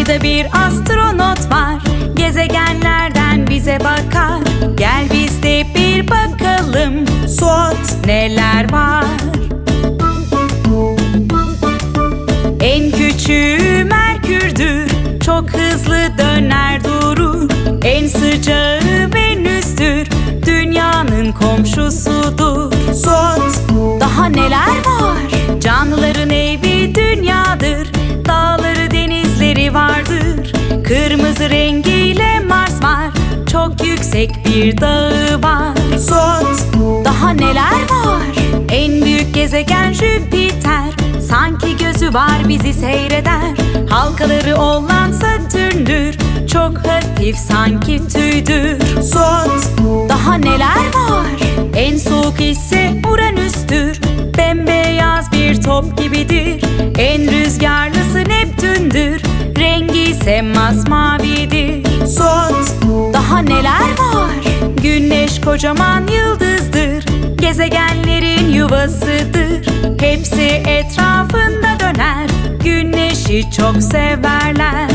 Ayda bir astronot var. Gezegenlerden bize bakar. Gel biz de bir bakalım Suat neler var? En küçüğü Merkür'dür. Çok hızlı döner durur. En sıcağı Venüs'tür. Dünyanın komşusudur. Suat Daha neler rengiyle Mars var. Çok yüksek bir dağı var. Suat Daha neler var? En büyük gezegen Jüpiter. Sanki gözü var bizi seyreder. Halkaları olan Satürn'dür Çok hafif sanki tüydür. Suat Daha neler var? En soğuk ise Uranüs'tür. Bembeyaz bir top gibidir. En rüzgarlısı Neptün'dür. Rengi ise masmavidir Suat Daha neler var? Güneş kocaman yıldızdır. Gezegenlerin yuvasıdır. Hepsi etrafında döner. Güneşi çok severler